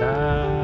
ค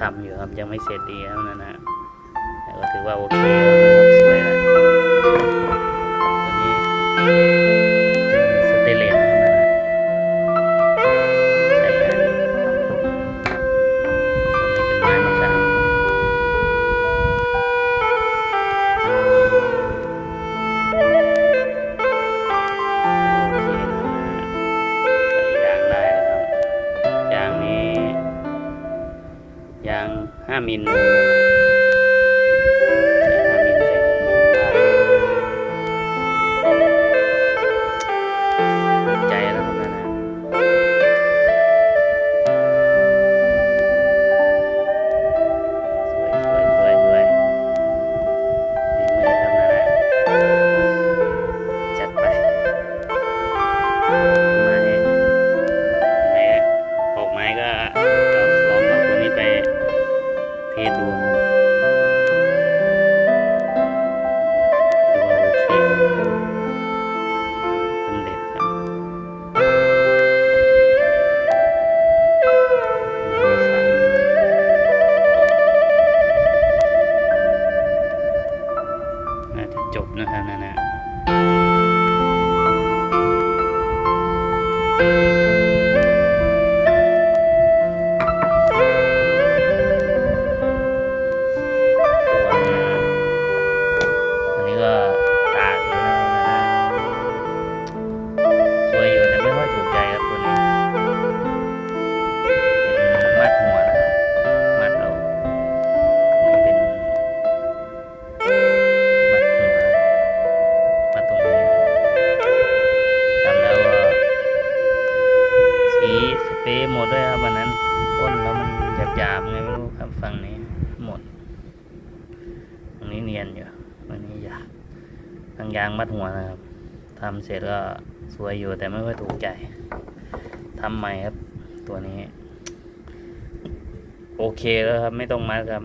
ทำอยู่ครับ ยังไม่เสร็จดีครับนนะแต่ก็ถือว่าโอเคแล้วนะครับสวยแล้วา หยาบไงไม่รู้ครับฝั่งนี้หมดตรงนี้เนียนอยู่ตรงนี้อยากทางยางมัดหัวนะครับทำเสร็จก็สวยอยู่แต่ไม่ค่อยถูกใจทำใหม่ครับ ตัวนี้ โอเคแล้วครับ ไม่ต้องมัดครับ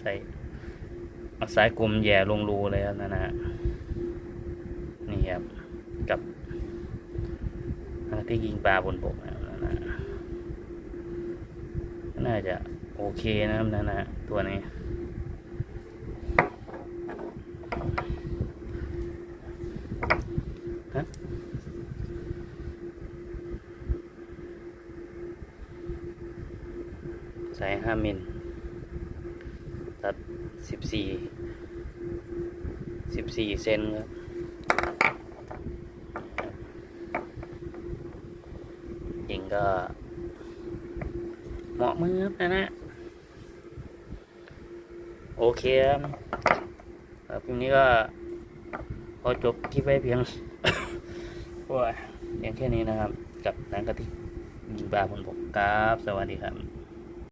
ใส่เอาสายกลมแย่ลงรูเลยครับนะนะนี่ครับกับที่ยิงปลาบนบกนะครับ น่าจะโอเคนะครับนะนะตัวนี้ฮะใส่ห้ามิลตัดสิบสี่สิบสี่เซนครับยิงก็ เหมาะมือนะนะ โอเคครับครับนี้ก็พอจบที่ไว้เพียงโอ้ยเพียงแค่นี้นะครับ กับนังกะทิยิงปลาบนบกครับ สวัสดีครับ